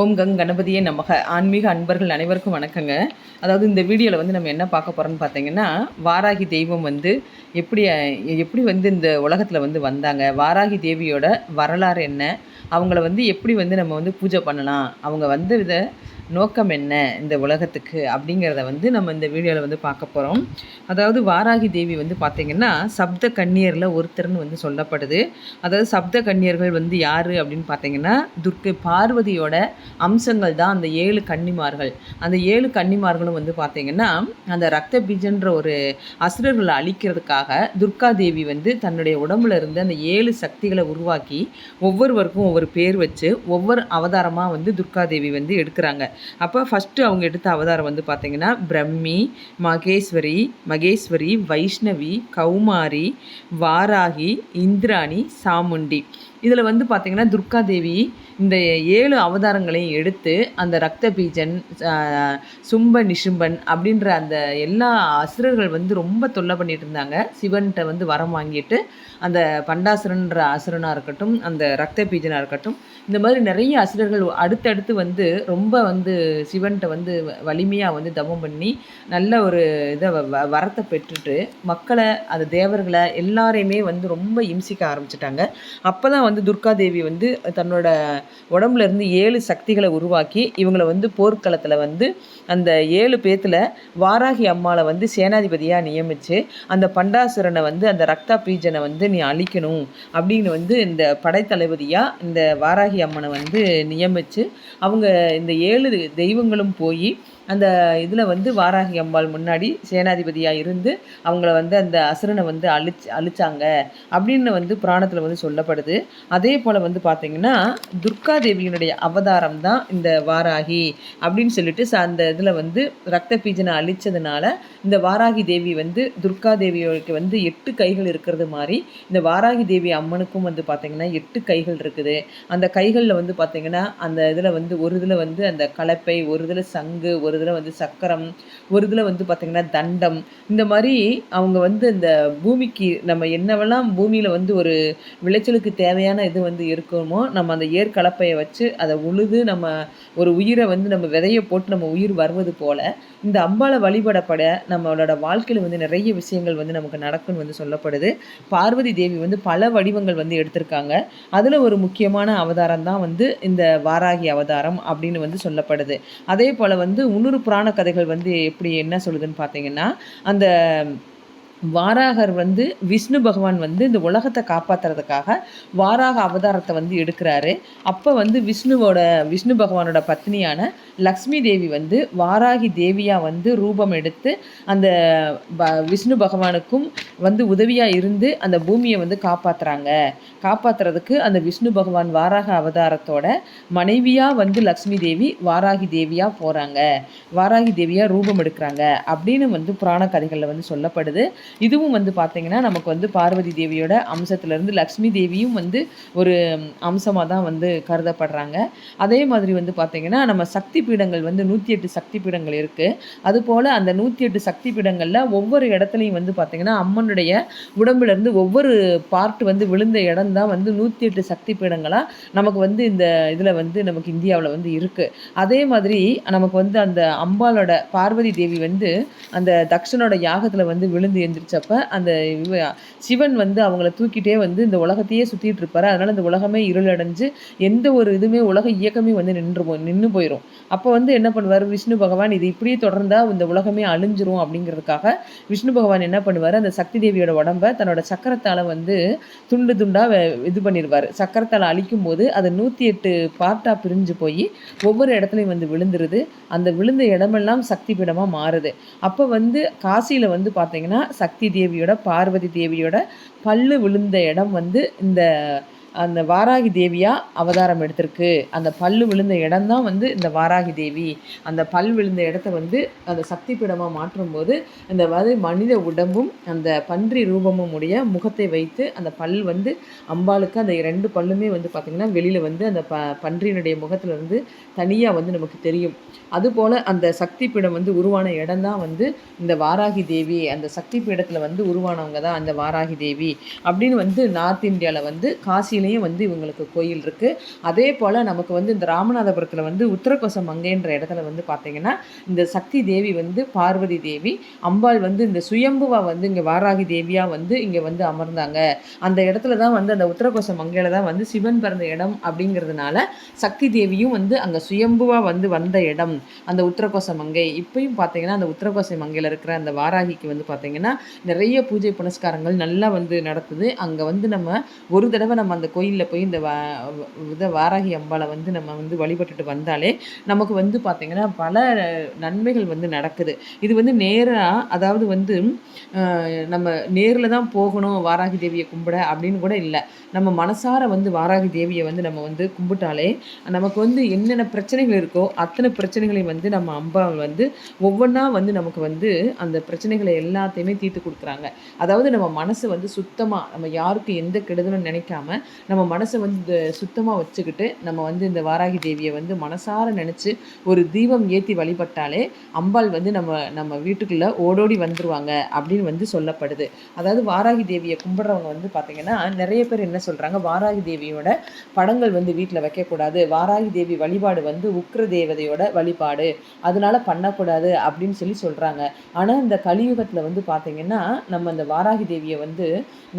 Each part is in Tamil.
ஓம் கங் கணபதியே நமக. ஆன்மீக அன்பர்கள் அனைவருக்கும் வணக்கங்க. அதாவது இந்த வீடியோவில் வந்து நம்ம என்ன பார்க்க போகிறோம்னு பார்த்தீங்கன்னா வாராகி தெய்வம் வந்து எப்படி எப்படி வந்து இந்த உலகத்தில் வந்து வந்தாங்க? வாராகி தேவியோட வரலாறு என்ன? அவங்கள வந்து எப்படி வந்து நம்ம வந்து பூஜை பண்ணலாம்? அவங்க வந்து இதை நோக்கம் என்ன இந்த உலகத்துக்கு அப்படிங்கிறத வந்து நம்ம இந்த வீடியோவில் வந்து பார்க்க போகிறோம் அதாவது வாராகி தேவி வந்து பார்த்திங்கன்னா சப்த கன்னியரில் ஒருத்தர்னு வந்து சொல்லப்படுது. அதாவது சப்த கன்னியர்கள் வந்து யார் அப்படின்னு பார்த்தீங்கன்னா துர்க்கை பார்வதியோட அம்சங்கள் தான் அந்த ஏழு கன்னிமார்கள். அந்த ஏழு கன்னிமார்களும் வந்து பார்த்திங்கன்னா அந்த ரத்த பீஜன்ற ஒரு அசுரர்களை அழிக்கிறதுக்காக துர்கா தேவி வந்து தன்னுடைய உடம்புல இருந்து அந்த ஏழு சக்திகளை உருவாக்கி ஒவ்வொருவருக்கும் ஒவ்வொரு பேர் வச்சு ஒவ்வொரு அவதாரமாக வந்து துர்கா தேவி வந்து எடுக்கிறாங்க. அப்போ ஃபஸ்ட்டு அவங்க எடுத்த அவதாரம் வந்து பார்த்திங்கன்னா பிரம்மி மகேஸ்வரி மகேஸ்வரி வைஷ்ணவி கௌமாரி வாராகி இந்திராணி சாமுண்டி. இதில் வந்து பார்த்திங்கன்னா துர்கா தேவி இந்த ஏழு அவதாரங்களையும் எடுத்து அந்த ரத்த பீஜன் சும்ப நிஷும்பன் அப்படின்ற அந்த எல்லா அசுரர்கள் வந்து ரொம்ப தொல்லை பண்ணிட்டு இருந்தாங்க. சிவன்கிட்ட வந்து வரம் வாங்கிட்டு அந்த பண்டாசுரன்ற அசுரனாக இருக்கட்டும் அந்த ரத்த பீஜனாக இருக்கட்டும் இந்த மாதிரி நிறைய அசுரர்கள் அடுத்தடுத்து வந்து ரொம்ப வந்து சிவன்கிட்ட வந்து வலிமையாக வந்து தவம் பண்ணி நல்ல ஒரு இதை வரத்தை பெற்றுட்டு மக்களை அந்த தேவர்களை எல்லாரையுமே வந்து ரொம்ப இம்சிக்க ஆரம்பிச்சிட்டாங்க. அப்போ தான் வந்து துர்காதேவி வந்து தன்னோட உடம்புல இருந்து ஏழு சக்திகளை உருவாக்கி இவங்களை வந்து போர்க்களத்தில் வந்து அந்த ஏழு பேத்தில் வாராகி அம்மாவை வந்து சேனாதிபதியாக நியமித்து அந்த பண்டாசுரனை வந்து அந்த ரக்தா பீஜனை வந்து நீ அழிக்கணும் அப்படின்னு வந்து இந்த படைத்தளபதியாக இந்த வாராகி அம்மனை வந்து நியமித்து அவங்க இந்த ஏழு தெய்வங்களும் போய் அந்த இதில் வந்து வாராகி அம்பாள் முன்னாடி சேனாதிபதியாக இருந்து அவங்கள வந்து அந்த அசுரனை வந்து அழிச்சு அழிச்சாங்க அப்படின்னு வந்து புராணத்தில் வந்து சொல்லப்படுது. அதே போல் வந்து பார்த்திங்கன்னா துர்கா தேவியினுடைய அவதாரம் தான் இந்த வாராகி அப்படின்னு சொல்லிட்டு அந்த இதில் வந்து ரத்த பீஜனை அழிச்சதுனால இந்த வாராகி தேவி வந்து துர்கா தேவியோருக்கு வந்து எட்டு கைகள் இருக்கிறது மாதிரி இந்த வாராகி தேவி அம்மனுக்கும் வந்து பார்த்திங்கன்னா எட்டு கைகள் இருக்குது. அந்த கைகளில் வந்து பார்த்திங்கன்னா அந்த இதில் வந்து ஒரு இதில் வந்து அந்த கலப்பை ஒரு இதில் சங்கு ஒரு இதில் வந்து சக்கரம் ஒரு இதில் வந்து பார்த்திங்கன்னா தண்டம். இந்த மாதிரி அவங்க வந்து இந்த பூமிக்கு நம்ம என்னவெல்லாம் பூமியில் வந்து ஒரு விளைச்சலுக்கு தேவையான இது வந்து இருக்குமோ நம்ம அந்த ஏற்கலப்பையை வச்சு அதை உழுது நம்ம ஒரு உயிரை வந்து நம்ம விதையை போட்டு நம்ம உயிர் வருவது போல் இந்த அம்பாவை வழிபடப்பட நம்மளோட வாழ்க்கையில் வந்து நிறைய விஷயங்கள் வந்து நமக்கு நடக்கும்னு வந்து சொல்லப்படுது. பார்வதி தேவி வந்து பல வடிவங்கள் வந்து எடுத்திருக்காங்க. அதில் ஒரு முக்கியமான அவதாரம் தான் வந்து இந்த வாராகி அவதாரம் அப்படின்னு வந்து சொல்லப்படுது. அதே போல் வந்து இன்னொரு புராண கதைகள் வந்து எப்படி என்ன சொல்லுதுன்னு பார்த்தீங்கன்னா அந்த வாராகர் வந்து விஷ்ணு பகவான் வந்து இந்த உலகத்தை காப்பாற்றுறதுக்காக வாராக அவதாரத்தை வந்து எடுக்கிறாரு. அப்போ வந்து விஷ்ணுவோட விஷ்ணு பகவானோட பத்னியான லக்ஷ்மி தேவி வந்து வாராகி தேவியாக வந்து ரூபம் எடுத்து அந்த ப விஷ்ணு பகவானுக்கும் வந்து உதவியாக இருந்து அந்த பூமியை வந்து காப்பாற்றுறாங்க காப்பாற்றுறதுக்கு அந்த விஷ்ணு பகவான் வாராக அவதாரத்தோட மனைவியாக வந்து லக்ஷ்மி தேவி வாராகி தேவியாக போகிறாங்க வாராகி தேவியாக ரூபம் எடுக்கிறாங்க. அப்படின்னு வந்து புராண கதைகளில் வந்து சொல்லப்படுது. இதுவும் வந்து பார்த்திங்கன்னா நமக்கு வந்து பார்வதி தேவியோட அம்சத்துலேருந்து லக்ஷ்மி தேவியும் வந்து ஒரு அம்சமாக தான் வந்து கருதப்படுறாங்க. அதே மாதிரி வந்து பார்த்திங்கன்னா நம்ம சக்தி பீடங்கள் வந்து நூற்றி எட்டு சக்தி பீடங்கள் இருக்குது அதுபோல் அந்த நூற்றி எட்டு சக்தி பீடங்களில் ஒவ்வொரு இடத்துலையும் வந்து பார்த்திங்கன்னா அம்மனுடைய உடம்புலேருந்து ஒவ்வொரு பார்ட் வந்து விழுந்த இடம் தான் வந்து நூற்றி எட்டு சக்தி பீடங்களாக நமக்கு வந்து இந்த இதில் வந்து நமக்கு இந்தியாவில் வந்து இருக்குது அதே மாதிரி நமக்கு வந்து அந்த அம்பாலோட பார்வதி தேவி வந்து அந்த தக்ஷனோட யாகத்தில் வந்து விழுந்து எந்திரிச்சப்ப அந்த சிவன் வந்து அவங்கள தூக்கிட்டே வந்து இந்த உலகத்தையே சுற்றிட்டு இருப்பார். அதனால் இந்த உலகமே இருளடைஞ்சு எந்த ஒரு இதுவுமே உலக இயக்கமே வந்து நின்று போ நின்று போயிடும் அப்போ வந்து என்ன பண்ணுவார்? விஷ்ணு பகவான் இது இப்படியே தொடர்ந்தால் இந்த உலகமே அழிஞ்சிரும் அப்படிங்கிறதுக்காக விஷ்ணு பகவான் என்ன பண்ணுவார்? அந்த சக்தி தேவியோட உடம்பை தன்னோட சக்கரத்தால் வந்து துண்டு துண்டாக இது பண்ணிடுவார் சக்கரத்தால் அழிக்கும் போது அது நூற்றி எட்டு பார்ட்டாக பிரிஞ்சு போய் ஒவ்வொரு இடத்துலையும் வந்து விழுந்துருது. அந்த விழுந்த இடமெல்லாம் சக்தி பீடமாக மாறுது. அப்போ வந்து காசியில் வந்து பார்த்தீங்கன்னா சக்தி தேவியோட பார்வதி தேவியோட பல்லு விழுந்த இடம் வந்து இந்த அந்த வாராகி தேவியாக அவதாரம் எடுத்திருக்கு. அந்த பல்லு விழுந்த இடம் தான் வந்து இந்த வாராகி தேவி. அந்த பல் விழுந்த இடத்த வந்து அந்த சக்தி பீடமாக மாற்றும் போது அந்த வந்து மனித உடம்பும் அந்த பன்றி ரூபமும் உடைய முகத்தை வைத்து அந்த பல் வந்து அம்பாளுக்கு அந்த ரெண்டு பல்லுமே வந்து பார்த்திங்கன்னா வெளியில் வந்து அந்த ப பன்றியினுடைய முகத்தில் வந்து தனியாக வந்து நமக்கு தெரியும். அதுபோல் அந்த சக்தி பீடம் வந்து உருவான இடம் தான் வந்து இந்த வாராகி தேவி. அந்த சக்தி பீடத்தில் வந்து உருவானவங்க தான் அந்த வாராகி தேவி. அப்படின்னு வந்து நார்த் இந்தியாவில் வந்து காசியில் பகுதியிலையும் வந்து இவங்களுக்கு கோயில் இருக்குது அதே போல் நமக்கு வந்து இந்த ராமநாதபுரத்தில் வந்து உத்தரகோச மங்கைன்ற இடத்துல வந்து பார்த்திங்கன்னா இந்த சக்தி தேவி வந்து பார்வதி தேவி அம்பாள் வந்து இந்த சுயம்புவா வந்து இங்கே வாராகி தேவியாக வந்து இங்கே வந்து அமர்ந்தாங்க. அந்த இடத்துல தான் வந்து அந்த உத்தரகோச மங்கையில் தான் வந்து சிவன் பிறந்த இடம் அப்படிங்கிறதுனால சக்தி தேவியும் வந்து அங்கே சுயம்புவாக வந்து வந்த இடம் அந்த உத்தரகோச மங்கை. இப்பயும் பார்த்தீங்கன்னா அந்த உத்தரகோச மங்கையில் இருக்கிற அந்த வாராகிக்கு வந்து பார்த்தீங்கன்னா நிறைய பூஜை புனஸ்காரங்கள் நல்லா வந்து நடத்துது அங்கே வந்து நம்ம ஒரு தடவை நம்ம அந்த கோயிலில் போய் இந்த வா வாராகி அம்பாளை வந்து நம்ம வந்து வழிபட்டுட்டு வந்தாலே நமக்கு வந்து பார்த்திங்கன்னா பல நன்மைகள் வந்து நடக்குது. இது வந்து நேராக அதாவது வந்து நம்ம நேரில் தான் போகணும் வாராகி தேவியை கும்பிட அப்படின்னு கூட இல்லை. நம்ம மனசார வந்து வாராகி தேவியை வந்து நம்ம வந்து கும்பிட்டாலே நமக்கு வந்து என்னென்ன பிரச்சனைகள் இருக்கோ அத்தனை பிரச்சனைகளையும் வந்து நம்ம அம்பாள் வந்து ஒவ்வொன்றா வந்து நமக்கு வந்து அந்த பிரச்சனைகளை எல்லாத்தையுமே தீர்த்து கொடுக்குறாங்க. அதாவது நம்ம மனசை வந்து சுத்தமாக நம்ம யாருக்கு எந்த கெடுதலும் நினைக்காம நம்ம மனசை வந்து சுத்தமாக வச்சுக்கிட்டு நம்ம வந்து இந்த வாராகி தேவியை வந்து மனசார நினச்சி ஒரு தீபம் ஏற்றி வழிபட்டாலே அம்பாள் வந்து நம்ம நம்ம வீட்டுக்குள்ளே ஓடோடி வந்துருவாங்க அப்படின்னு வந்து சொல்லப்படுது. அதாவது வாராகி தேவியை கும்பிட்றவங்க வந்து பார்த்திங்கன்னா நிறைய பேர் என்ன சொல்கிறாங்க வாராகி தேவியோட படங்கள் வந்து வீட்டில் வைக்கக்கூடாது. வாராகி தேவி வழிபாடு வந்து உக்ர தேவதையோட வழிபாடு. அதனால பண்ணக்கூடாது அப்படின்னு சொல்லி சொல்கிறாங்க ஆனால் இந்த கலியுகத்தில் வந்து பார்த்திங்கன்னா நம்ம இந்த வாராகி தேவியை வந்து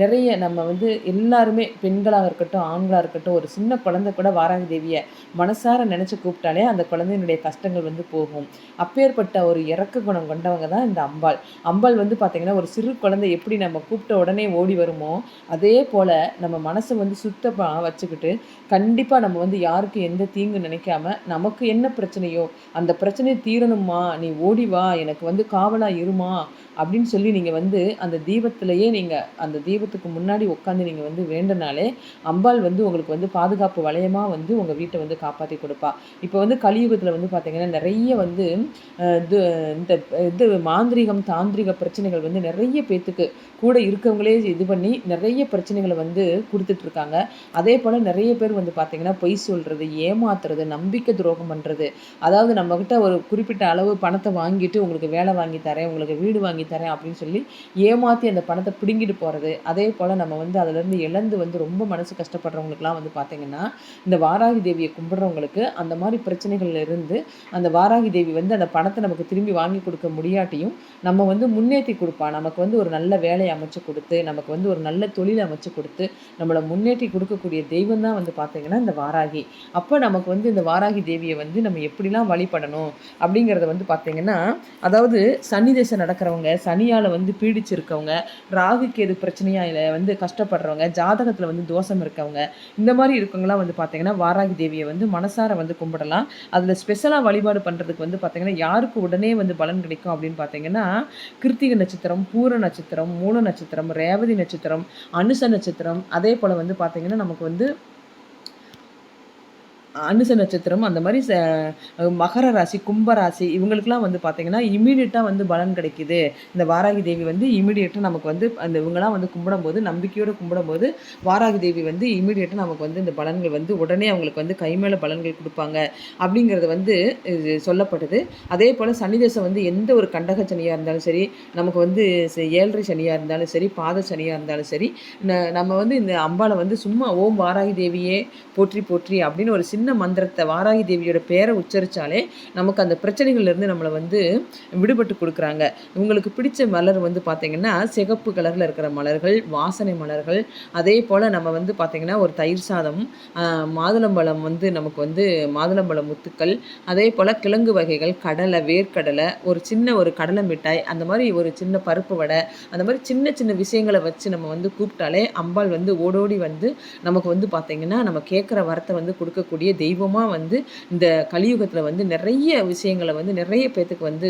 நிறைய நம்ம வந்து எல்லாருமே பெண்களாக இருக்கட்டும் ஆண்களாக இருக்கட்டும் ஒரு சின்ன குழந்தை கூட வாராகி தேவியை மனசார நினச்சி கூப்பிட்டாலே அந்த குழந்தையினுடைய கஷ்டங்கள் வந்து போகும். அப்பேற்பட்ட ஒரு இறக்க குணம் கொண்டவங்க தான் இந்த அம்பாள். அம்பாள் வந்து பார்த்திங்கன்னா ஒரு சிறு குழந்தை எப்படி நம்ம கூப்பிட்ட உடனே ஓடி வருமோ அதே போல் நம்ம மனசை வந்து சுத்தமாக வச்சுக்கிட்டு கண்டிப்பாக நம்ம வந்து யாருக்கு எந்த தீங்கு நினைக்காம நமக்கு என்ன பிரச்சனையோ அந்த பிரச்சனையை தீரணுமா நீ ஓடி வா எனக்கு வந்து காவலாக இருமா அப்படின்னு சொல்லி நீங்கள் வந்து அந்த தீபத்திலையே நீங்கள் அந்த தீபத்துக்கு முன்னாடி உட்காந்து நீங்கள் வந்து வேண்டனாலே அம்பாள் வந்து உங்களுக்கு வந்து பாதுகாப்பு வளையமாக வந்து உங்கள் வீட்டை வந்து காப்பாற்றி கொடுப்பா. இப்போ வந்து கலியுகத்தில் வந்து பார்த்திங்கன்னா நிறைய வந்து இது இந்த இது மாந்திரிகம் தாந்திரிக பிரச்சனைகள் வந்து நிறைய பேத்துக்கு கூட இருக்கவங்களே இது பண்ணி நிறைய பிரச்சனைகளை வந்து கொடுத்துட்ருக்காங்க. அதே போல் நிறைய பேர் வந்து பார்த்திங்கன்னா பொய் சொல்கிறது ஏமாத்துறது நம்பிக்கை துரோகம் பண்ணுறது அதாவது நம்மக்கிட்ட ஒரு குறிப்பிட்ட அளவு பணத்தை வாங்கிட்டு உங்களுக்கு வேலை வாங்கி தரேன் உங்களுக்கு வீடு வாங்கி தரேன் அப்படின்னு சொல்லி ஏமாற்றி அந்த பணத்தை பிடுங்கிட்டு போகிறது அதே போல் நம்ம வந்து அதிலேருந்து இழந்து வந்து ரொம்ப மனசு கஷ்டப்படுறவங்களுக்குலாம் வந்து பார்த்திங்கன்னா இந்த வாராகி தேவியை கும்பிட்றவங்களுக்கு அந்த மாதிரி பிரச்சனைகள்ல இருந்து அந்த வாராகி தேவி வந்து அந்த பணத்தை நமக்கு திரும்பி வாங்கி கொடுக்க முடியாட்டியும் நம்ம வந்து முன்னேற்றி கொடுப்பா. நமக்கு வந்து ஒரு நல்ல வேலையை அமைச்சு கொடுத்து நமக்கு வந்து ஒரு நல்ல தொழில் அமைச்சு கொடுத்து நம்மளை முன்னேற்றி கொடுக்கக்கூடிய தெய்வம் தான் வந்து பார்த்திங்கன்னா இந்த வாராகி. அப்போ நமக்கு வந்து இந்த வாராகி தேவியை வந்து நம்ம எப்படிலாம் வழிபடணும் அப்படிங்கிறத வந்து பார்த்திங்கன்னா அதாவது சனி நடக்கிறவங்க சனியால் வந்து பீடிச்சிருக்கவங்க ராகு கேது பிரச்சனையால் வந்து கஷ்டப்படுறவங்க ஜாதகத்தில் வந்து தோஷம் இருக்கவங்க இந்த மாதிரி இருக்கவங்களாம் வந்து பார்த்திங்கன்னா வாராகி தேவியை வந்து மனசார வந்து கும்பிடலாம். அதில் ஸ்பெஷலாக வழிபாடு பண்ணுறதுக்கு வந்து பார்த்திங்கன்னா யாருக்கு உடனே வந்து பலன் கிடைக்கும் அப்படின்னு பார்த்தீங்கன்னா கிருத்திகை நட்சத்திரம் பூர நட்சத்திரம் மூல நட்சத்திரம் ரேவதி நட்சத்திரம் அனுச நட்சத்திரம் அதே போல் வந்து பார்த்திங்கன்னா நமக்கு வந்து அனுச நட்சத்திரம் அந்த மாதிரி ச மகர ராசி கும்பராசி இவங்களுக்குலாம் வந்து பார்த்திங்கன்னா இமீடியட்டாக வந்து பலன் கிடைக்கிது. இந்த வாராகி தேவி வந்து இமீடியட்டாக நமக்கு வந்து அந்த இவங்களாம் வந்து கும்பிடும்போது நம்பிக்கையோடு கும்பிடும்போது வாராகி தேவி வந்து இமீடியட்டாக நமக்கு வந்து இந்த பலன்கள் வந்து உடனே அவங்களுக்கு வந்து கை மேலே பலன்கள் கொடுப்பாங்க. அப்படிங்கிறது வந்து சொல்லப்படுது அதே போல் சனி தேசம் வந்து எந்த ஒரு கண்டக சனியாக இருந்தாலும் சரி நமக்கு வந்து ஏழரை சனியாக இருந்தாலும் சரி பாத சனியாக இருந்தாலும் சரி நம்ம வந்து இந்த அம்பாவை வந்து சும்மா ஓம் வாராகி தேவியே போற்றி போற்றி அப்படின்னு ஒரு சின்ன சின்ன மந்திரத்தை வாராகி தேவியோட பேரை உச்சரித்தாலே நமக்கு அந்த பிரச்சனைகள்லேருந்து நம்மளை வந்து விடுபட்டு கொடுக்குறாங்க. உங்களுக்கு பிடிச்ச மலர் வந்து பார்த்திங்கன்னா சிகப்பு கலரில் இருக்கிற மலர்கள் வாசனை மலர்கள். அதே போல் நம்ம வந்து பார்த்திங்கன்னா ஒரு தயிர் சாதம் மாதுளம்பழம் வந்து நமக்கு வந்து மாதுளம்பழம் முத்துக்கள். அதே போல் கிழங்கு வகைகள் கடலை வேர்க்கடலை ஒரு சின்ன ஒரு கடலை மிட்டாய் அந்த மாதிரி ஒரு சின்ன பருப்பு வடை அந்த மாதிரி சின்ன சின்ன விஷயங்களை வச்சு நம்ம வந்து கூப்பிட்டாலே அம்பாள் வந்து ஓடோடி வந்து நமக்கு வந்து பார்த்திங்கன்னா நம்ம கேட்குற வரத்தை வந்து கொடுக்கக்கூடிய தெய்வமாக வந்து இந்த கலியுகத்தில் வந்து நிறைய விஷயங்களை வந்து நிறைய பேர்த்துக்கு வந்து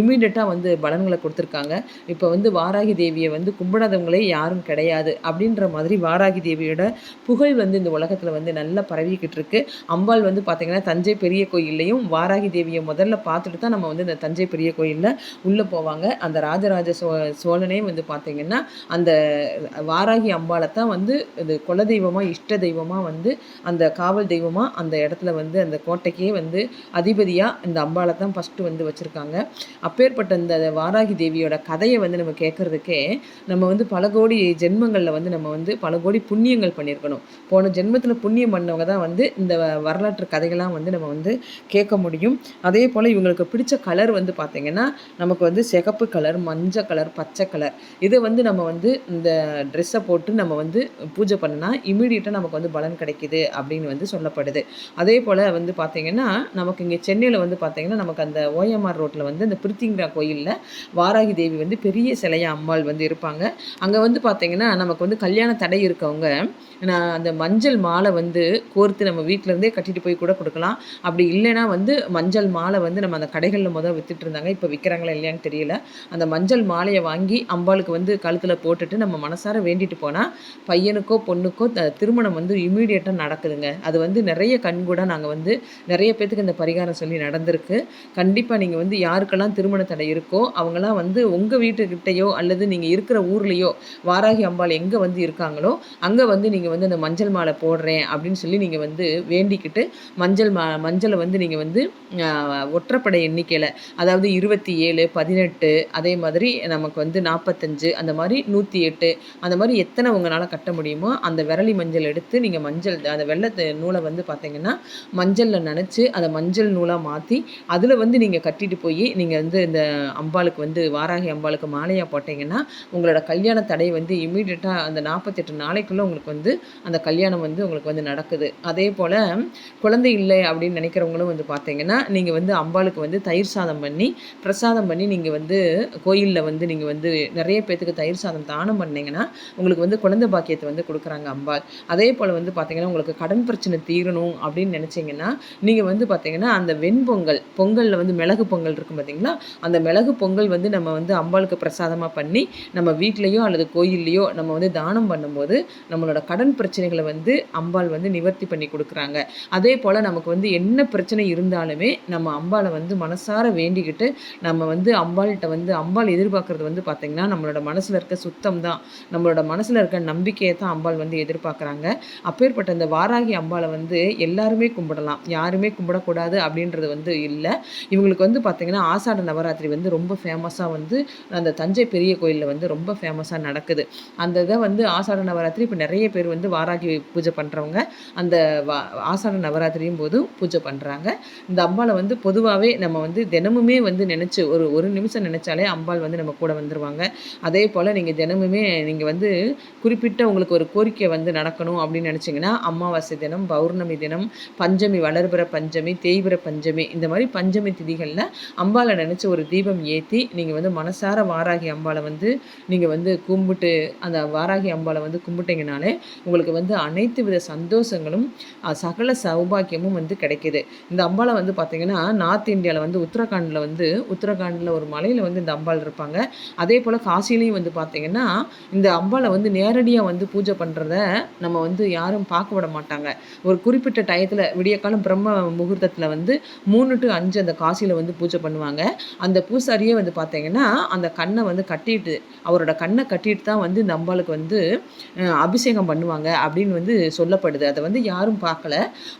இம்மீடியட்டாக வந்து பலன்களை கொடுத்துருக்காங்க. இப்போ வந்து வாராகி தேவியை வந்து கும்பிடாதவங்களே யாரும் கிடையாது அப்படின்ற மாதிரி வாராகி தேவியோட புகழ் வந்து இந்த உலகத்தில் வந்து நல்லா பரவிக்கிட்டு இருக்கு. அம்பாள் வந்து பார்த்திங்கன்னா தஞ்சை பெரிய கோயில்லையும் வாராகி தேவியை முதல்ல பார்த்துட்டு தான் நம்ம வந்து இந்த தஞ்சை பெரிய கோயிலில் உள்ளே போவாங்க. அந்த ராஜராஜ சோ சோழனே வந்து பார்த்திங்கன்னா அந்த வாராகி அம்பாளை தான் வந்து இது குலதெய்வமாக இஷ்ட தெய்வமாக வந்து அந்த காவல் தெய்வமாக அந்த இடத்துல வந்து அந்த கோட்டைக்கே வந்து அதிபதியாக இந்த அம்பாளை தான் ஃபஸ்ட்டு வந்து வச்சுருக்காங்க. அப்பேற்பட்ட இந்த வாராகி தேவியோட கதையை வந்து நம்ம கேட்குறதுக்கே நம்ம வந்து பல கோடி ஜென்மங்களில் வந்து நம்ம வந்து பல கோடி புண்ணியங்கள் பண்ணியிருக்கணும் போன ஜென்மத்தில் புண்ணியம் பண்ணவங்க தான் வந்து இந்த வரலாற்று கதைகள்லாம் வந்து நம்ம வந்து கேட்க முடியும். அதே போல் இவங்களுக்கு பிடிச்ச கலர் வந்து பார்த்திங்கன்னா நமக்கு வந்து சிகப்பு கலர் மஞ்சள் கலர் பச்சை கலர் இதை வந்து நம்ம வந்து இந்த ட்ரெஸ்ஸை போட்டு நம்ம வந்து பூஜை பண்ணினா இமீடியட்டாக நமக்கு வந்து பலன் கிடைக்கிது அப்படின்னு வந்து சொல்லப்படுது. அதே போல் வந்து பார்த்திங்கன்னா நமக்கு இங்கே சென்னையில் வந்து பார்த்திங்கன்னா நமக்கு அந்த ஓஎம்ஆர் ரோட்டில் வந்து அந்த பிரித்திங்கிரா கோயிலில் வாராகி தேவி வந்து பெரிய சிலையா அம்பாள் வந்து இருப்பாங்க. அங்கே வந்து பார்த்திங்கன்னா நமக்கு வந்து கல்யாண தடை இருக்கவங்க நான் அந்த மஞ்சள் மாலை வந்து கோர்த்து நம்ம வீட்டிலேருந்தே கட்டிட்டு போய் கூட கொடுக்கலாம். அப்படி இல்லைன்னா வந்து மஞ்சள் மாலை வந்து நம்ம அந்த கடைகளில் முதல் வித்துட்டு இருந்தாங்க இப்போ விற்கிறாங்களா இல்லையான்னு தெரியல. அந்த மஞ்சள் மாலையை வாங்கி அம்பாளுக்கு வந்து கழுத்தில் போட்டுட்டு நம்ம மனசார வேண்டிட்டு போனால் பையனுக்கோ பொண்ணுக்கோ திருமணம் வந்து இமீடியட்டாக நடக்குதுங்க. அது வந்து நிறைய கண்கூட நாங்கள் வந்து நிறைய பேர்த்துக்கு இந்த பரிகாரம் சொல்லி நடந்திருக்கு. கண்டிப்பாக நீங்கள் வந்து யாருக்கெல்லாம் திருமண தடை இருக்கோ அவங்களாம் வந்து உங்கள் வீட்டுக்கிட்டேயோ அல்லது நீங்கள் இருக்கிற ஊர்லேயோ வாராகி அம்பாள் எங்கே வந்து இருக்காங்களோ அங்கே வந்து நீங்கள் வந்து அந்த மஞ்சள் மாலை போடுறேன் அப்படின்னு சொல்லி நீங்கள் வந்து வேண்டிக்கிட்டு மஞ்சள் மா மஞ்சளை வந்து நீங்கள் வந்து ஒற்றைப்படை எண்ணிக்கையில் அதாவது இருபத்தி ஏழு பதினெட்டு அதே மாதிரி நமக்கு வந்து நாற்பத்தஞ்சு அந்த மாதிரி நூற்றி எட்டு அந்த மாதிரி எத்தனை உங்களால் கட்ட முடியுமோ அந்த விரலி மஞ்சள் எடுத்து நீங்கள் மஞ்சள் அந்த வெள்ளை நூலை வந்து பார்த்தீங்கன்னா மஞ்சளில் நினச்சி அதை மஞ்சள் நூலாக மாற்றி அதில் வந்து நீங்கள் கட்டிட்டு போய் நீங்கள் வந்து இந்த அம்பாளுக்கு வந்து வாராகி அம்பாளுக்கு மாலையாக போட்டிங்கன்னா உங்களோட கல்யாண தடை வந்து இமீடியட்டாக அந்த நாற்பத்தெட்டு நாளைக்குள்ளே உங்களுக்கு வந்து அந்த கல்யாணம் வந்து உங்களுக்கு வந்து நடக்குது. அதே போல் குழந்தை இல்லை அப்படின்னு நினைக்கிறவங்களும் வந்து பார்த்தீங்கன்னா நீங்கள் வந்து அம்பாளுக்கு வந்து தயிர் சாதம் பண்ணி பிரசாதம் பண்ணி நீங்கள் வந்து கோயிலில் வந்து நீங்கள் வந்து நிறைய பேர்த்துக்கு தயிர் சாதம் தானம் பண்ணிங்கன்னா உங்களுக்கு வந்து குழந்தை பாக்கியத்தை வந்து கொடுக்குறாங்க அம்பாள். அதே போல் வந்து பார்த்தீங்கன்னா உங்களுக்கு கடன் பிரச்சனை தீரணும் அப்படின்னு நினச்சிங்கன்னா நீங்கள் வந்து பார்த்தீங்கன்னா அந்த வெண்பொங்கல் பொங்கலில் வந்து மிளகு பொங்கல் இருக்கும் பார்த்தீங்களா அந்த மிளகு பொங்கல் வந்து நம்ம வந்து அம்பாளுக்கு பிரசாதமாக பண்ணி நம்ம வீட்லேயோ அல்லது கோயில்லையோ நம்ம வந்து தானம் பண்ணும்போது நம்மளோட கடன் பிரச்சனைகளை வந்து அம்பாள் வந்து நிவர்த்தி பண்ணி கொடுக்குறாங்க. அதே போல் நமக்கு வந்து என்ன பிரச்சனை இருந்தாலுமே நம்ம அம்பாளை வந்து மனசார வேண்டிக்கிட்டு நம்ம வந்து அம்பாள்கிட்ட வந்து அம்பாள் எதிர்பார்க்குறது வந்து பார்த்திங்கன்னா நம்மளோட மனசில் இருக்க சுத்தம் தான். நம்மளோட மனசில் இருக்க நம்பிக்கையை தான் அம்பாள் வந்து எதிர்பார்க்குறாங்க. அப்பேற்பட்ட இந்த வாராகி அம்பாளை வந்து எல்லாருமே கும்பிடலாம். யாருமே கும்பிடக்கூடாது அப்படின்றது வந்து இல்லை. இவங்களுக்கு வந்து பார்த்திங்கன்னா ஆசாட நவராத்திரி வந்து ரொம்ப ஃபேமஸாக வந்து அந்த தஞ்சை பெரிய கோயிலில் வந்து ரொம்ப ஃபேமஸாக நடக்குது. அந்த இதை வந்து ஆசாட நவராத்திரி இப்போ நிறைய பேர் வந்து வாராகி பூஜை பண்ணுறவங்க அந்த வா ஆசாட நவராத்திரியும் போது பூஜை பண்ணுறாங்க இந்த அம்பாளை வந்து பொதுவாகவே நம்ம வந்து தினமுமே வந்து நினச்சி ஒரு ஒரு நிமிஷம் நினச்சாலே அம்பாள் வந்து நம்ம கூட வந்துடுவாங்க அதே போல் நீங்கள் தினமுமே நீங்கள் வந்து குறிப்பிட்ட உங்களுக்கு ஒரு கோரிக்கை வந்து நடக்கணும் அப்படின்னு நினச்சிங்கன்னா அமாவாசை தினம் பௌர்ணமி தினம் பஞ்சமி வளர்பிற பஞ்சமி தேய்பிற பஞ்சமி இந்த மாதிரி பஞ்சமி திதிகளில் அம்பாளை நினச்சி ஒரு தீபம் ஏற்றி நீங்கள் வந்து மனசார வாராகி அம்பாளை வந்து நீங்கள் வந்து கும்பிட்டு அந்த வாராகி அம்பாளை வந்து கும்பிட்டீங்கனாலே உங்களுக்கு வந்து அனைத்து வித சந்தோஷங்களும் சகல சௌபாக்கியமும் வந்து கிடைக்கிது. இந்த அம்பாலை வந்து பார்த்திங்கன்னா நார்த் இந்தியாவில் வந்து உத்தரகாண்டில் வந்து உத்தரகாண்டில் ஒரு மலையில் வந்து இந்த அம்பாள் இருப்பாங்க. அதே போல் காசிலையும் வந்து பார்த்திங்கன்னா இந்த அம்பாலை வந்து நேரடியாக வந்து பூஜை பண்ணுறத நம்ம வந்து யாரும் பார்க்க விட மாட்டாங்க. ஒரு குறிப்பிட்ட டயத்தில் விடியக்காலம் பிரம்ம முகூர்த்தத்தில் வந்து மூணு டு அஞ்சு அந்த காசியில் வந்து பூஜை பண்ணுவாங்க. அந்த பூசாரியே வந்து பார்த்திங்கன்னா அந்த கண்ணை வந்து கட்டிட்டு அவரோட கண்ணை கட்டிட்டு தான் வந்து இந்த அம்பாளுக்கு வந்து அபிஷேகம் பண்ணுவாங்க அப்படின்னு வந்து சொல்லப்படுது. அதை வந்து யாரும் பார்க்கல.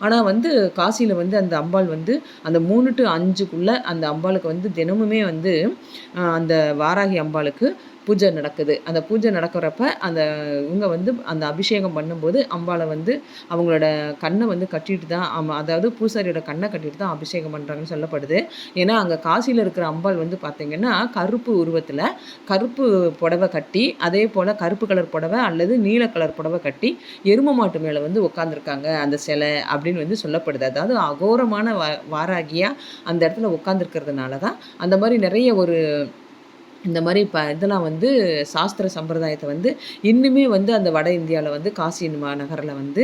ஆனால் வந்து காசியில் வந்து அந்த அம்பாள் வந்து அந்த மூணு டு அஞ்சுக்குள்ளே அந்த அம்பாளுக்கு வந்து தினமுமே வந்து அந்த வாராகி அம்பாளுக்கு பூஜை நடக்குது. அந்த பூஜை நடக்கிறப்ப அந்த இவங்க வந்து அந்த அபிஷேகம் பண்ணும்போது அம்பாவை வந்து அவங்களோட கண்ணை வந்து கட்டிட்டு தான் அதாவது பூசாரியோட கண்ணை கட்டிட்டு தான் அபிஷேகம் பண்ணுறாங்கன்னு சொல்லப்படுது. ஏன்னா அங்கே காசியில் இருக்கிற அம்பாள் வந்து பார்த்திங்கன்னா கருப்பு உருவத்தில் கருப்பு புடவை கட்டி அதே போல் கருப்பு கலர் புடவை அல்லது நீல கலர் புடவை கட்டி எரும மாட்டு மேலே வந்து உட்காந்துருக்காங்க அந்த சிலை அப்படின்னு வந்து சொல்லப்படுது. அதாவது அகோரமான வாராகியாக அந்த இடத்துல உட்காந்துருக்கிறதுனால தான் அந்த மாதிரி நிறைய ஒரு இந்த மாதிரி இப்போ இதெல்லாம் வந்து சாஸ்திர சம்பிரதாயத்தை வந்து இன்னுமே வந்து அந்த வட இந்தியாவில் வந்து காசி மாநகரில் வந்து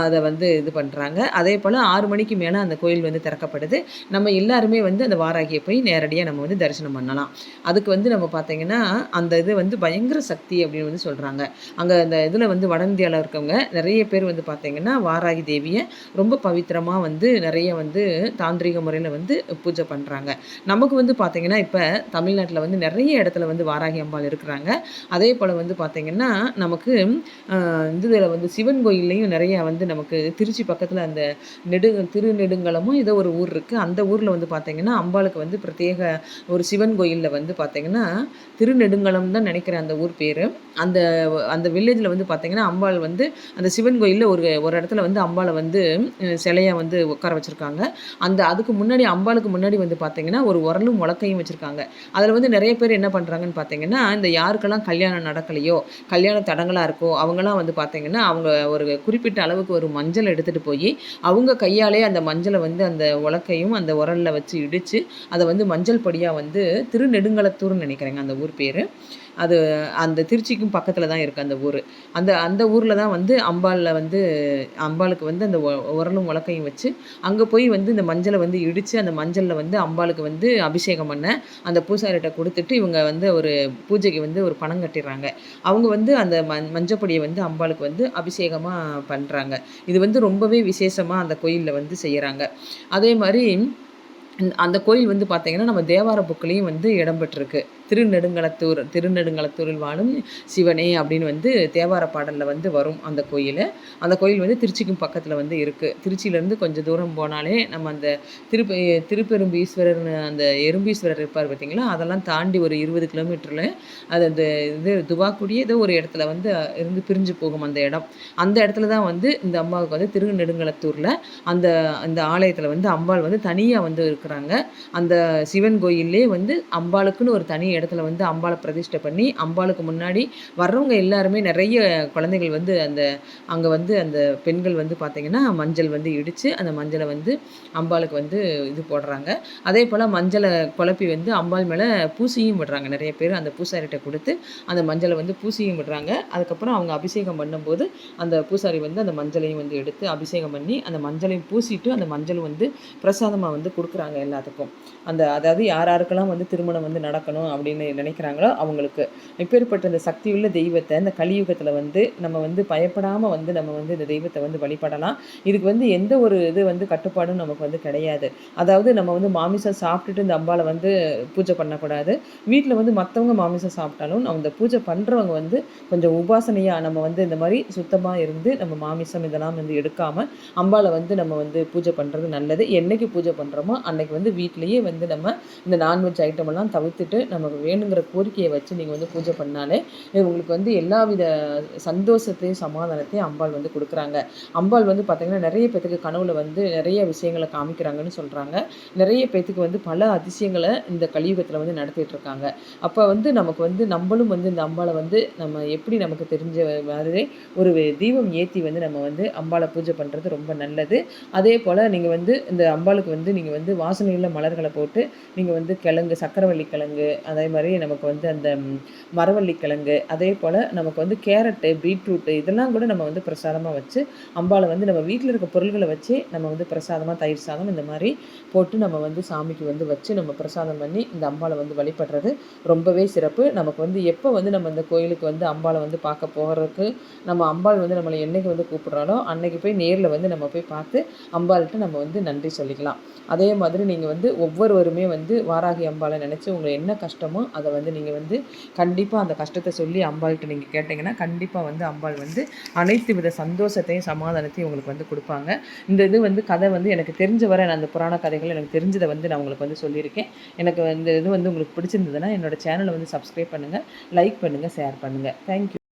அதை வந்து இது பண்ணுறாங்க அதே போல் ஆறு மணிக்கு மேலே அந்த கோயில் வந்து திறக்கப்படுது. நம்ம எல்லாருமே வந்து அந்த வாராகியை போய் நேரடியாக நம்ம வந்து தரிசனம் பண்ணலாம். அதுக்கு வந்து நம்ம பார்த்திங்கன்னா அந்த இது வந்து பயங்கர சக்தி அப்படின்னு வந்து சொல்கிறாங்க அங்கே அந்த இதில் வந்து வட இந்தியாவில் இருக்கவங்க நிறைய பேர் வந்து பார்த்திங்கன்னா வாராகி தேவியை ரொம்ப பவித்திரமாக வந்து நிறைய வந்து தாந்திரிக முறையில் வந்து பூஜை பண்ணுறாங்க நமக்கு வந்து பார்த்திங்கன்னா இப்போ தமிழ்நாட்டில் வந்து நிறைய இடத்துல வந்து வாராகி அம்பாள் இருக்கிறாங்க. அதே போல் வந்து பார்த்திங்கன்னா நமக்கு இதில் வந்து சிவன் கோயில்லையும் நிறையா வந்து நமக்கு திருச்சி பக்கத்தில் அந்த நெடு திருநெடுங்கலமும் ஏதோ ஒரு ஊர் இருக்குது அந்த ஊரில் வந்து பார்த்திங்கன்னா அம்பாளுக்கு வந்து பிரத்யேக ஒரு சிவன் கோயிலில் வந்து பார்த்திங்கன்னா திருநெடுங்கலம் தான் நினைக்கிறேன் அந்த ஊர் பேர். அந்த அந்த வில்லேஜில் வந்து பார்த்திங்கன்னா அம்பாள் வந்து அந்த சிவன் கோயிலில் ஒரு ஒரு இடத்துல வந்து அம்பாளை வந்து சிலையாக வந்து உட்கார வச்சுருக்காங்க. அந்த அதுக்கு முன்னாடி அம்பாளுக்கு முன்னாடி வந்து பார்த்திங்கன்னா ஒரு உரலும் முளக்கையும் வச்சுருக்காங்க. அதில் வந்து நிறைய பேர் என்ன என்ன பண்ணுறாங்கன்னு பார்த்தீங்கன்னா இந்த யாருக்கெல்லாம் கல்யாணம் நடக்கலையோ கல்யாண தடங்களாக இருக்கோ அவங்களாம் வந்து பார்த்திங்கன்னா அவங்க ஒரு குறிப்பிட்ட அளவுக்கு ஒரு மஞ்சள் எடுத்துகிட்டு போய் அவங்க கையாலே அந்த மஞ்சளை வந்து அந்த உலக்கையும் அந்த உரலில் வச்சு இடித்து அதை வந்து மஞ்சள் பொடியாக வந்து திருநெடுங்கலத்தூர்னு நினைக்கிறேங்க அந்த ஊர் பேர். அது அந்த திருச்சிக்கும் பக்கத்தில் தான் இருக்குது அந்த ஊர். அந்த அந்த ஊரில் தான் வந்து அம்பாளில் வந்து அம்பாளுக்கு வந்து அந்த உரலும் உலக்கையும் வச்சு அங்கே போய் வந்து இந்த மஞ்சளை வந்து இடித்து அந்த மஞ்சளில் வந்து அம்பாளுக்கு வந்து அபிஷேகம் பண்ண அந்த பூசாரிகிட்ட கொடுத்துட்டு இவங்க வந்து ஒரு பூஜைக்கு வந்து ஒரு பணம் கட்டிடுறாங்க. அவங்க வந்து அந்த மஞ் மஞ்சப்பொடியை வந்து அம்பாளுக்கு வந்து அபிஷேகமாக பண்ணுறாங்க இது வந்து ரொம்பவே விசேஷமாக அந்த கோயிலில் வந்து செய்கிறாங்க அதே மாதிரி அந்த கோயில் வந்து பார்த்திங்கன்னா நம்ம தேவார புக்கிலையும் வந்து இடம்பெற்றிருக்கு. திருநெடுங்களத்தூர் திருநெடுங்களத்தூரில் வாழும் சிவனே அப்படின்னு வந்து தேவார பாடலில் வந்து வரும் அந்த கோயில். அந்த கோயில் வந்து திருச்சிக்கும் பக்கத்தில் வந்து இருக்குது திருச்சியிலேருந்து கொஞ்சம் தூரம் போனாலே நம்ம அந்த திருப்ப திருப்பெரும்பீஸ்வரர் அந்த எறும்பீஸ்வரர் இருப்பார் பார்த்திங்களா அதெல்லாம் தாண்டி ஒரு இருபது கிலோமீட்டரில் அது அந்த இது துவாக்குடியே ஏதோ ஒரு இடத்துல வந்து இருந்து பிரிஞ்சு போகும் அந்த இடம். அந்த இடத்துல தான் வந்து இந்த அம்மாவுக்கு வந்து திருநெடுங்களத்தூரில் அந்த அந்த ஆலயத்தில் வந்து அம்பாள் வந்து தனியாக வந்து இருக்கிறாங்க. அந்த சிவன் கோயிலே வந்து அம்பாளுக்குன்னு ஒரு தனி இடத்துல வந்து அம்பாளை பிரதிஷ்டை பண்ணி அம்பாளுக்கு முன்னாடி வர்றவங்க எல்லாருமே நிறைய குழந்தைகள் வந்து அந்த அங்கே வந்து அந்த பெண்கள் வந்து பார்த்திங்கன்னா மஞ்சள் வந்து இடித்து அந்த மஞ்சளை வந்து அம்பாளுக்கு வந்து இது போடுறாங்க. அதே போல் மஞ்சளை குழப்பி வந்து அம்பாள் மேலே பூசியும் விடுறாங்க. நிறைய பேர் அந்த பூசாரிகிட்ட கொடுத்து அந்த மஞ்சளை வந்து பூசியும் விடுறாங்க. அதுக்கப்புறம் அவங்க அபிஷேகம் பண்ணும்போது அந்த பூசாரி வந்து அந்த மஞ்சளையும் வந்து எடுத்து அபிஷேகம் பண்ணி அந்த மஞ்சளையும் பூசிட்டு அந்த மஞ்சள் வந்து பிரசாதமாக வந்து கொடுக்குறாங்க எல்லாத்துக்கும். அந்த அதாவது யார் யாருக்கெல்லாம் வந்து திருமணம் வந்து நடக்கணும் அப்படி அப்படின்னு நினைக்கிறாங்களோ அவங்களுக்கு இப்பேற்பட்ட இந்த சக்தி உள்ள தெய்வத்தை இந்த கலியுகத்தில் வந்து நம்ம வந்து பயப்படாமல் வந்து நம்ம வந்து இந்த தெய்வத்தை வந்து வழிபடலாம். இதுக்கு வந்து எந்த ஒரு இது வந்து கட்டுப்பாடும் நமக்கு வந்து கிடையாது. அதாவது நம்ம வந்து மாமிசம் சாப்பிட்டுட்டு இந்த அம்பாவை வந்து பூஜை பண்ணக்கூடாது. வீட்டில் வந்து மற்றவங்க மாமிசம் சாப்பிட்டாலும் அந்த பூஜை பண்ணுறவங்க வந்து கொஞ்சம் உபாசனையாக நம்ம வந்து இந்த மாதிரி சுத்தமாக இருந்து நம்ம மாமிசம் இதெல்லாம் வந்து எடுக்காமல் அம்பாவை வந்து நம்ம வந்து பூஜை பண்ணுறது நல்லது. என்றைக்கு பூஜை பண்ணுறோமோ அன்னைக்கு வந்து வீட்லேயே வந்து நம்ம இந்த நான்வெஜ் ஐட்டம் எல்லாம் தவிர்த்துட்டு நமக்கு வேணுங்கிற கோரிக்கையை வச்சு நீங்கள் வந்து பூஜை பண்ணாலே உங்களுக்கு வந்து எல்லா வித சந்தோஷத்தையும் சமாதானத்தையும் அம்பாள் வந்து கொடுக்குறாங்க. அம்பாள் வந்து பார்த்திங்கன்னா நிறைய பேத்துக்கு கனவுல வந்து நிறைய விஷயங்களை காமிக்கிறாங்கன்னு சொல்கிறாங்க நிறைய பேத்துக்கு வந்து பல அதிசயங்களை இந்த கலியுகத்தில் வந்து நடத்திட்டு இருக்காங்க. அப்போ வந்து நமக்கு வந்து நம்மளும் வந்து இந்த அம்பாளை வந்து நம்ம எப்படி நமக்கு தெரிஞ்ச மாதிரி ஒரு தீபம் ஏற்றி வந்து நம்ம வந்து அம்பாளை பூஜை பண்ணுறது ரொம்ப நல்லது. அதே போல் நீங்கள் வந்து இந்த அம்பாளுக்கு வந்து நீங்கள் வந்து வாசனையுள்ள மலர்களை போட்டு நீங்கள் வந்து கிழங்கு சக்கரவள்ளி கிழங்கு அதை அதே மாதிரி நமக்கு வந்து அந்த மரவள்ளி கிழங்கு அதே போல் நமக்கு வந்து கேரட்டு பீட்ரூட்டு இதெல்லாம் கூட நம்ம வந்து பிரசாதமாக வச்சு அம்பாவை வந்து நம்ம வீட்டில் இருக்க பொருள்களை வச்சு நம்ம வந்து பிரசாதமாக தயிர் சாதம் இந்த மாதிரி போட்டு நம்ம வந்து சாமிக்கு வந்து வச்சு நம்ம பிரசாதம் பண்ணி இந்த அம்பாவை வந்து வழிபடுறது ரொம்பவே சிறப்பு. நமக்கு வந்து எப்போ வந்து நம்ம இந்த கோயிலுக்கு வந்து அம்பாவை வந்து பார்க்க போகிறதுக்கு நம்ம அம்பாள் வந்து நம்மளை என்னைக்கு வந்து கூப்பிட்றாலோ அன்னைக்கு போய் நேரில் வந்து நம்ம போய் பார்த்து அம்பாள்கிட்ட நம்ம வந்து நன்றி சொல்லிக்கலாம். அதே மாதிரி நீங்கள் வந்து ஒவ்வொருவருமே வந்து வாராகி அம்பாளை நினச்சி உங்களை என்ன கஷ்டமோ கஷ்டமோ அதை வந்து நீங்கள் வந்து கண்டிப்பாக அந்த கஷ்டத்தை சொல்லி அம்பாள்கிட்ட நீங்கள் கேட்டிங்கன்னா கண்டிப்பாக வந்து அம்பாள் வந்து அனைத்து வித சந்தோஷத்தையும் சமாதானத்தையும் உங்களுக்கு வந்து கொடுப்பாங்க. இந்த இது வந்து கதை வந்து எனக்கு தெரிஞ்ச வர நான் அந்த புராண கதைகள் எனக்கு தெரிஞ்சதை வந்து நான் உங்களுக்கு வந்து சொல்லியிருக்கேன். எனக்கு இந்த இது வந்து உங்களுக்கு பிடிச்சிருந்ததுன்னா என்னோடய சேனலை வந்து சப்ஸ்கிரைப் பண்ணுங்கள் லைக் பண்ணுங்கள் ஷேர் பண்ணுங்கள் தேங்க்யூ